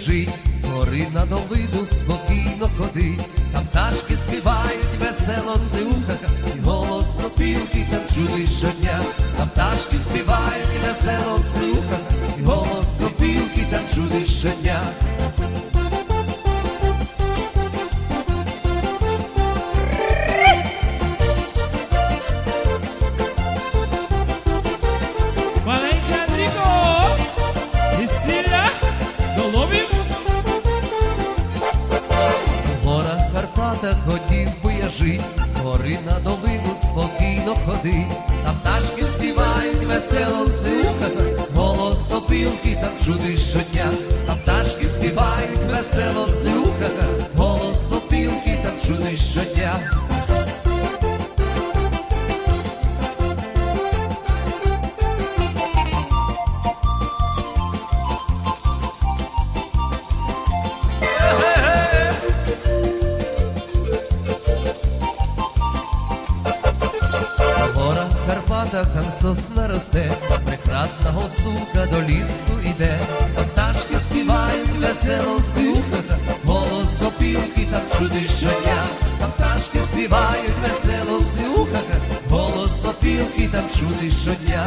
біжить, з гори на долину спокійно ходи, там пташки співають весело сиуха, і голос сопілки там чули щодня, там пташки співають весело сиуха, гори на долину спокійно ходи, та пташки співають весело всюка, голос опілки там чути там сосна росте, прекрасна гуцулка до лісу там пташки співають весело сюха, голос опілки там чуди щодня, там пташки співають весело сюха, голос опілки там чуди щодня.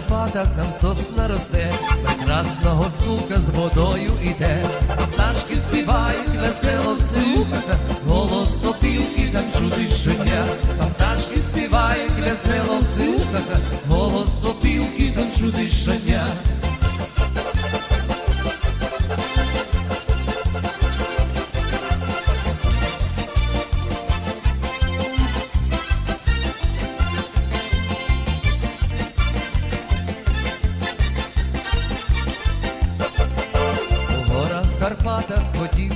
Карпатах там сосна росте, прекрасна гуцулка з водою іде, а пташки співають весело всю, голос сопілки там чути щодня, а пташки співають весело всю, голос сопілки там чути щодня. Хотів